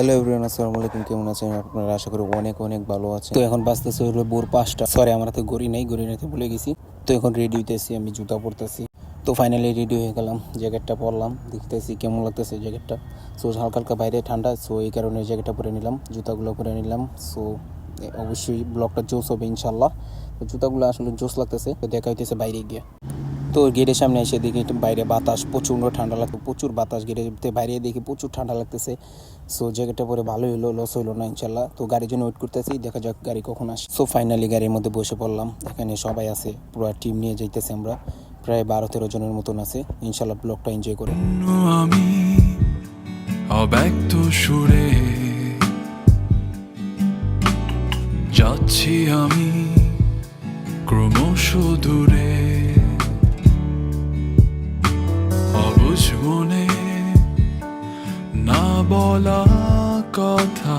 Hello everyone, আসসালামু আলাইকুম, কেমন আছেন? আপনারা আশা করি অনেক অনেক ভালো আছেন। তো এখন বাঁচতেছে হলো ভোর পাঁচটা। সরি আমার হাতে গড়ি নেই গড়ি নিতে ভুলে গেছি। তো এখন রেডি হইতেছি, আমি জুতা পরতেছি। তো ফাইনালি রেডি হয়ে গেলাম জ্যাকেটটা পরলাম, দেখতেছি কেমন লাগতেছে জ্যাকেটটা সো হালকা হালকা বাইরে ঠান্ডা সো এই কারণে জ্যাকেটটা পরে নিলাম, জুতাগুলো পরে নিলাম। সো অবশ্যই ব্লগটা জোস হবে ইনশাল্লাহ তো জুতাগুলো আসলে জোস লাগতেছে, তো দেখা হইতেছে বাইরে গিয়ে। তো গেটের সামনে এসে দেখি বাইরে বাতাস, প্রচণ্ড ঠান্ডা লাগতো প্রচুর বাতাস গেটের বাইরে দেখি প্রচুর ঠান্ডা লাগতেছে। সো জ্যাকেটটা পরে ভালোই হলো লস হলো না, ইনশাল্লাহ। তো গাড়ির জন্য ওয়েট করতেছি, দেখা যাক গাড়ি কখন আসে। সো ফাইনালি গাড়ির মধ্যে বসে পড়লাম। এখানে সবাই আছে, পুরো টিম নিয়ে যাইতেছি আমরা। প্রায় বারো তেরো জনের মতন আছে। ইনশাল্লাহ ব্লগটা এনজয় করে। আমি অব্যক্ত সুরে যাচ্ছি আমি ক্রমশ দূরে। বলা কথা।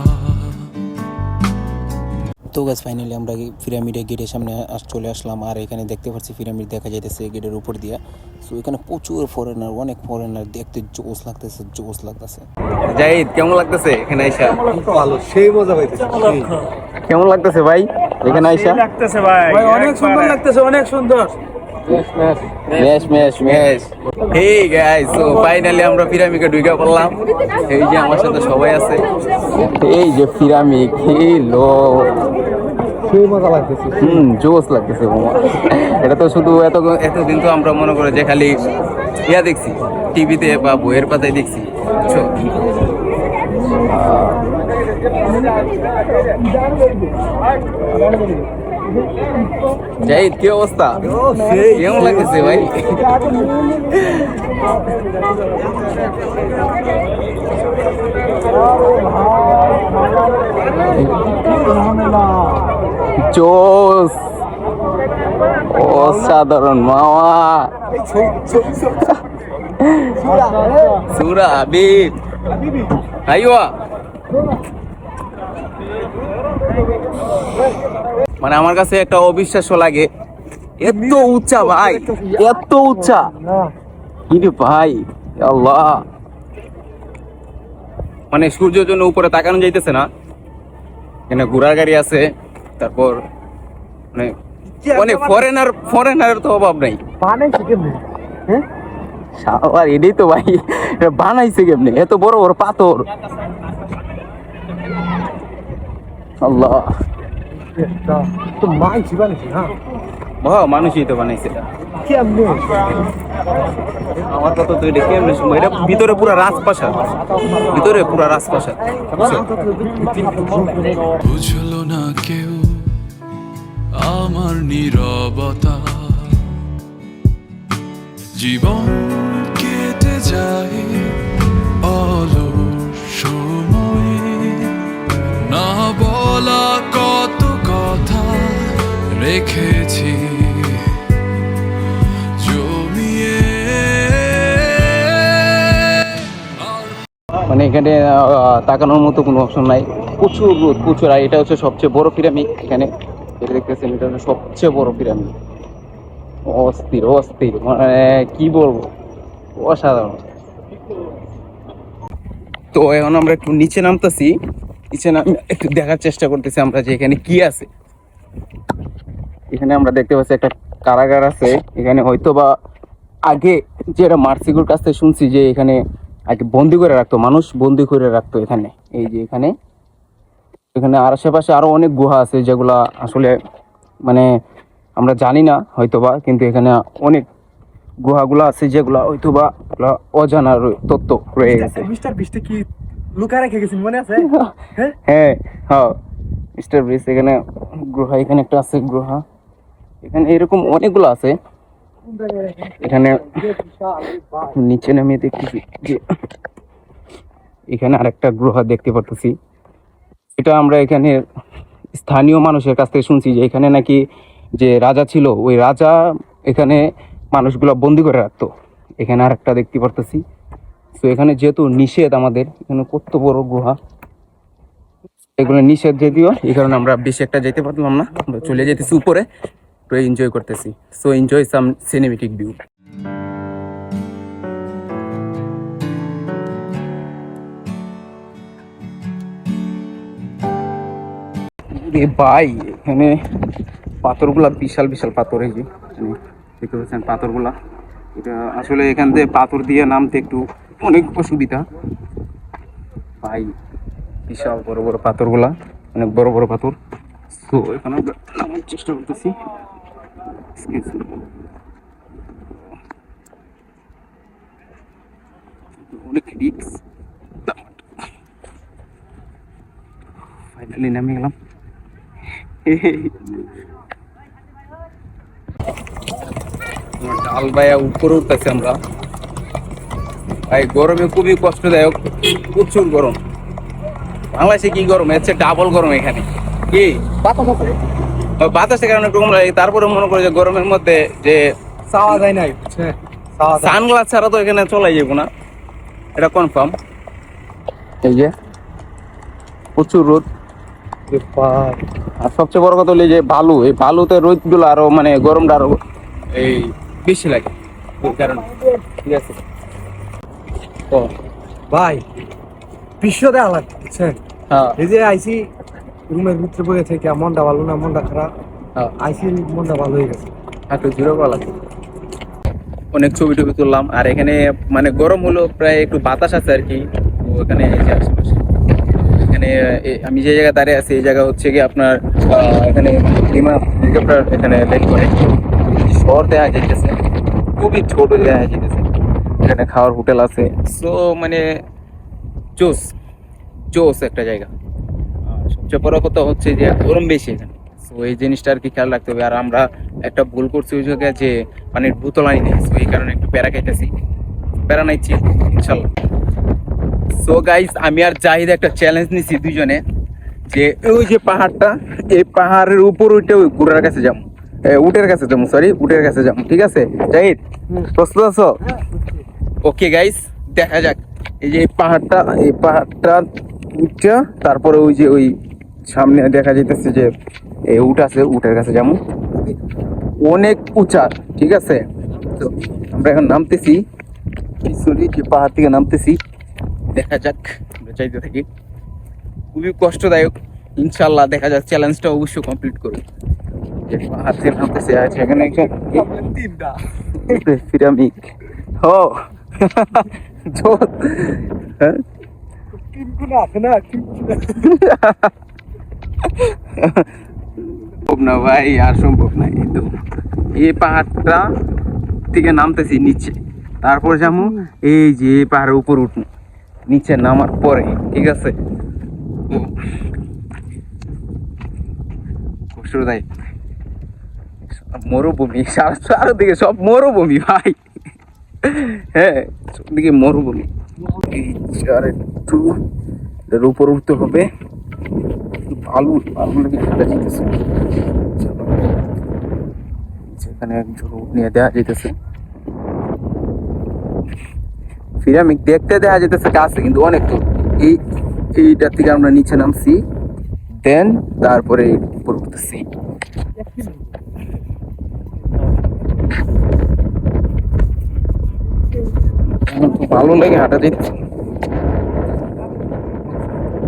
তো গাছ ফাইনালি আমরা পিরামিডের গেটের সামনে চলে আসলাম। আর এখানে দেখতে পাচ্ছি পিরামিড দেখা যাইতেছে গেটের উপর দিয়া। সো এখানে প্রচুর ফরেনার অনেক ফরেনার দেখতে জোস লাগতেছে জোস লাগতেছে। জাহিদ কেমন লাগতেছে এখানে আইসা? ভালো সেই মজা পাইতেছে। কেমন লাগতেছে ভাই এখানে আইসা? লাগতেছে ভাই অনেক সুন্দর লাগতেছে অনেক সুন্দর। গাইস সো ফাইনালি আমরা ঢুকে পড়লাম। এই যে আমার সাথে সবাই আছে। এই যে এই লো হুম জোস লাগতেছে এটা তো শুধু এত এতদিন তো আমরা মনে করে যে খালি ইয়া দেখছি টিভিতে বা বইয়ের পাতায় দেখছি বুঝছ? জাহিদ কি অবস্থা? কেমন লাগতেছে ভাই? জোস অসাধারণ মামা। সুরা হাবিব। আইওয়া মানে আমার কাছে একটা অবিশ্বাস্য লাগে। এত উচ্চা ভাই এত উচ্চা। কি রে ভাই আল্লাহ। মানে সূর্যের জন্য উপরে তাকানো যাইতেছে না। এখানে ঘোড়ার গাড়ি আছে তারপর মানে অনেক ফরেনার ফরেনার তো অভাব নাই। বানাইছে কেমনে? হ্যাঁ এটাই তো ভাই বানাইছে কেমনে? এত বড় বড় পাথর। আল্লাহ। তো মাইছি বানাইছে হ্যাঁ বাহ মানুষই তো বানাইছে। এটা কেমনে? আমার কথা তো এটা কেমনে সম্ভব এটা ভিতরে পুরো রাজপ্রাসাদ। ভিতরে পুরো রাজপ্রাসাদ। বুঝলো না কেউ আমার নীরবতা। জীবন কেটে যায়। রেখেছি। মানে এখানে তাকানোর মতো কোনো অপশন নাই। প্রচুর রোদ, প্রচুর, আর এটা হচ্ছে সবচেয়ে বড় পিরামিড এখানে। এটা দেখতেছেন, এটা হচ্ছে সবচেয়ে বড় পিরামিড। অস্থির অস্থির মানে কি বলব? অসাধারণ। তো এখন আমরা একটু নিচে নামতেছি। নিচে নাম একটু দেখার চেষ্টা করতেছি আমরা যে এখানে কি আছে। এখানে আমরা দেখতে পাচ্ছি একটা কারাগার আছে। এখানে হয়তো বা আগে যেটা মার্সিগুর কাছ থেকে শুনছি যে এখানে আগে বন্দি করে রাখতো মানুষ বন্দি করে রাখতো এখানে। এই যে এখানে। এখানে আর আশেপাশে আরও অনেক গুহা আছে যেগুলা আসলে মানে আমরা জানি না হয়তোবা কিন্তু এখানে অনেক গুহাগুলো আছে যেগুলা হয়তোবা অজানা তত্ত্ব রয়ে গেছে। মিস্টার বিস্টে কি লুকা রেখে গেছেন মনে আছে? হ্যাঁ? হ্যাঁ হ্যাঁ মিস্টার ব্রিজ এখানে গুহা এখানে একটা আছে গুহা। এখানে এরকম অনেকগুলো আছে। এখানে নিচে নামিয়ে দেখতেছি যে এখানে আরেকটা গ্রহ দেখতে পারতেছি। এটা আমরা এখানে স্থানীয় মানুষের কাছ থেকে শুনছি যে এখানে নাকি যে রাজা ছিল, ওই রাজা এখানে মানুষগুলো বন্দি করে রাখতো। এখানে আরেকটা দেখতে পারতেছি। তো এখানে যেহেতু নিষেধ আমাদের, এখানে কত বড় গুহা এগুলো নিষেধ যদিও, এই কারণে আমরা বেশি একটা যেতে পারলাম না। চলে যেতেছি উপরে। তো এনজয় করতেছি। So enjoy some cinematic view এ ভাই, এখানে পাথরগুলা বিশাল বিশাল পাথর এই যে দেখতে পাচ্ছেন পাথরগুলা। এটা আসলে এখান থেকে পাথর দিয়ে নামতে একটু অনেক অসুবিধা। ভাই, বিশাল বড় বড় পাথরগুলা, অনেক বড় বড় পাথর। তো এখানে চেষ্টা করতেছি। Excuse me. অনেক রিক্স ফাইনালি নেমে গেলাম ডাল ভাইয়া উপরে উঠতেছি আমরা। ভাই গরমে খুবই কষ্টদায়ক প্রচুর গরম। বাংলাদেশে কি গরম? এর ডাবল গরম এখানে। কি? ওই বাতাসের কারণে একটু কম লাগে তারপরে মনে করে যে গরমের মধ্যে যে চাওয়া যায় নাই সানগ্লাস ছাড়া তো এখানে চলাই যাব না। এটা কনফার্ম এই যে প্রচুর রোদ। আর সবচেয়ে বড় কথা হলো যে বালু এই বালুতে রোদগুলো আরও মানে গরমটা আরও এই বেশি লাগে। কারণে। ঠিক আছে। তো ভাই বিশ্ব দেওয়া লাগছে হ্যাঁ। এই যে আইসি রুমের ভিতরে বসে থেকে মনটা ভালো না মনটা খারাপ। হ্যাঁ। আইসি মনটা ভালো হয়ে গেছে। একটু জিরো করা অনেক ছবি টবি তুললাম আর এখানে মানে গরম হলো প্রায় একটু বাতাস আছে আর কি। তো এখানে আশেপাশে। এখানে আমি যে জায়গায় দাঁড়িয়ে আছি এই জায়গা হচ্ছে কি আপনার এখানে বিমান হেলিকপ্টার এখানে ল্যান্ড করে। শহর দেওয়া যাইতেছে। খুবই ছোট দেওয়া যাইতেছে। এখানে খাওয়ার হোটেল আছে। সো মানে জোস। জোস একটা জায়গা। সবচেয়ে বড় কথা হচ্ছে যে গরম বেশি এখানে। সো এই জিনিসটা আর কি খেয়াল রাখতে হবে। আর আমরা একটা ভুল করছি ওই জায়গায় যে পানির বোতল আনি নেই সো এই কারণে একটু প্যারা খাইতেছি। প্যারা নাইছি ইনশাল্লাহ। সো গাইস আমি আর জাহিদ একটা চ্যালেঞ্জ নিছি দুজনে যে ওই যে পাহাড়টা এই পাহাড়ের উপর উঠে ওই গুড়ার কাছে যাব। উটের কাছে যাব সরি উটের কাছে যাব ঠিক আছে? জাহিদ প্রস্তুত আছো? ওকে গাইস দেখা যাক। এই যে এই পাহাড়টা এই পাহাড়টা উঠটা তারপরে ওই যে ওই সামনে দেখা যাইতেছে যে এই উট আছে উটের কাছে যেমন অনেক উঁচা ঠিক আছে? তো আমরা এখন নামতেছি সরি যে পাহাড় থেকে নামতেছি দেখা যাক আমরা চাইতে থাকি। খুবই কষ্টদায়ক ইনশাল্লাহ দেখা যাক চ্যালেঞ্জটা অবশ্যই কমপ্লিট করব। যে পাহাড় থেকে নামতেছি আর সেখানে একটা তিনটা। পিরামিড। ও হ্যাঁ? আছে না? সম্ভব না ভাই, আর সম্ভব না, এই তো। এই পাহাড়টা থেকে নামতেছি নিচে। তারপর যাব এই যে পাহাড়ের উপর উঠবো। নিচে নামার পরে, ঠিক আছে? ও। কষ্টদায়ক। মরুভূমি চারদিকে সব মরুভূমি ভাই। হ্যাঁ দিকে মরুভূমি। উপর উঠতে হবে। আলু আলু নাকি ঠান্ডা যেতেছে সেখানে উট নিয়ে দেওয়া যেতেছে। পিরামিড দেখতে দেখা যেতেছে কাছে কিন্তু অনেক তো এই, এইটা থেকে আমরা নিচে নামছি। দেন তারপরে উপর উঠতেছি। ভালো লাগে হাঁটা দেখছি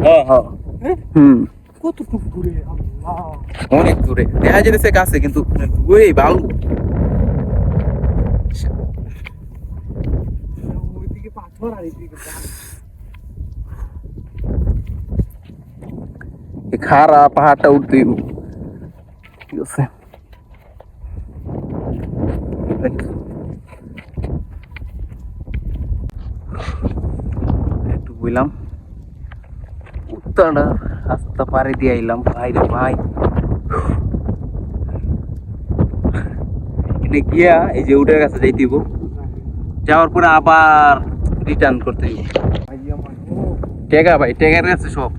হ্যাঁ হ্যাঁ। হুম। কতটুকু দূরে? আল্লাহ। অনেক দূরে। দেখা যেতেছে কাছে কিন্তু দূরে বালু। খারা পাহাড়টা উঠতে। ঠিক আছে একটু বুঝলাম উত্তরটা রাস্তা পারে দিয়ে আইলাম ভাই রে ভাই। এটা গিয়া এই যে উঠে কাছে যাই দিব যাওয়ার পরে আবার রিটার্ন করতে ও, টেকা ভাই টেকার কাছে সব।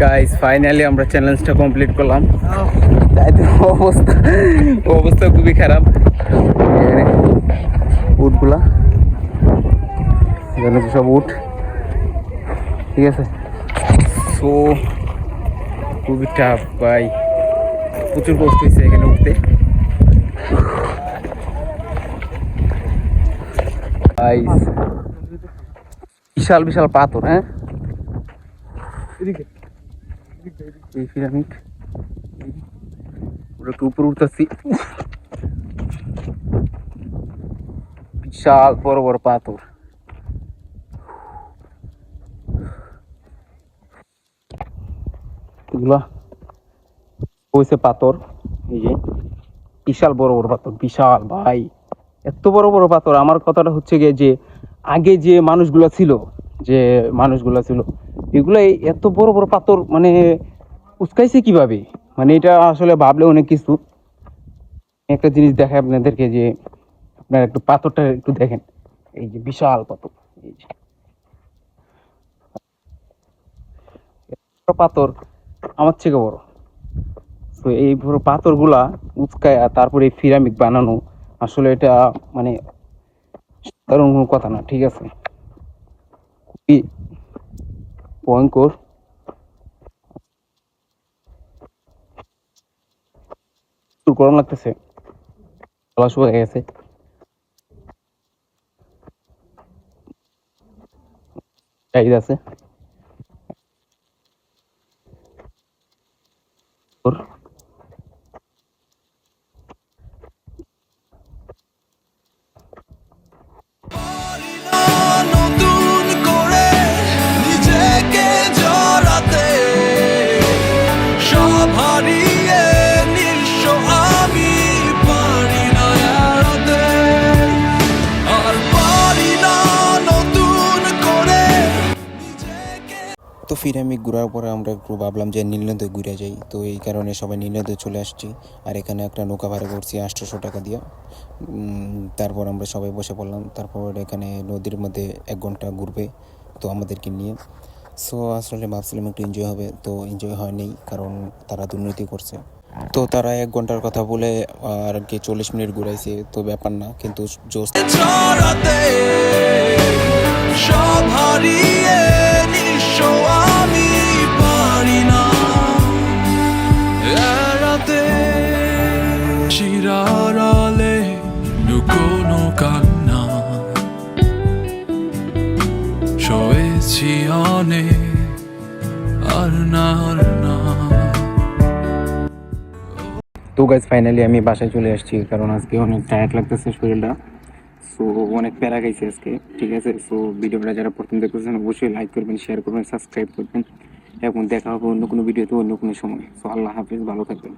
গাইস ফাইনালি আমরা চ্যালেঞ্জটা কমপ্লিট করলাম। তো অবস্থা অবস্থা খুবই খারাপ। উটগুলা, এখানে সব উঠ ঠিক আছে? সো খুবই টাফ ভাই। প্রচুর কষ্ট হয়েছে এখানে উঠতে। বিশাল বিশাল পাথর হ্যাঁ? এই পিরামিড। ওটা একটু উপরে উঠতেছি। বিশাল বড় বড় পাথর। পাথর। এই যে বিশাল বড় বড় পাথর, বিশাল ভাই। এত বড় বড় পাথর। আমার কথাটা হচ্ছে গিয়ে যে আগে যে মানুষগুলো ছিল, যে মানুষগুলো ছিল এগুলো এত বড় বড় পাথর মানে উস্কাইছে কীভাবে? মানে এটা আসলে ভাবলে অনেক কিছু। একটা জিনিস দেখায় আপনাদেরকে যে, আপনার একটু পাথরটা একটু দেখেন। এই যে বিশাল পাথর, এই যে। পাথর, আমার থেকে বড়। তো এই পাথরগুলা উচকায় তারপরে এই পিরামিড বানানো, আসলে এটা মানে সাধারণ কোনো কথা না, ঠিক আছে? ভয়ঙ্কর। প্রচুর গরম লাগতেছে। গলা শুকিয়ে গেছে। আছে। তো ফিরে আমি ঘোরার পরে আমরা একটু ভাবলাম যে নীলনদে ঘুরে যাই। তো এই কারণে সবাই নীলনদে চলে আসছি। আর এখানে একটা নৌকা ভাড়া করছি আটশোশো টাকা দিয়ে। তারপর আমরা সবাই বসে পড়লাম। তারপর এখানে নদীর মধ্যে এক ঘণ্টা ঘুরবে তো আমাদেরকে নিয়ে। সো আসলে ভাবছিলাম একটু এনজয় হবে। তো এনজয় হয়নি কারণ তারা দুর্নীতি করছে। তো তারা এক ঘণ্টার কথা বলে আর কি চল্লিশ মিনিট ঘুরাইছে। তো ব্যাপার না, কিন্তু হারিয়ে আর না তো গাইজ ফাইনালি আমি বাসায় চলে আসছি, কারণ আজকে অনেক টায়ার্ড লাগতেছে শরীরটা। সো অনেক প্যারা গাইছে আজকে, ঠিক আছে? সো ভিডিওটা যারা প্রথম দেখতেছেন, অবশ্যই লাইক করবেন শেয়ার করবেন সাবস্ক্রাইব করবেন, এবং দেখা হবে অন্য কোনো ভিডিওতে অন্য কোনো সময়। সো আল্লাহ হাফিজ, ভালো থাকবেন।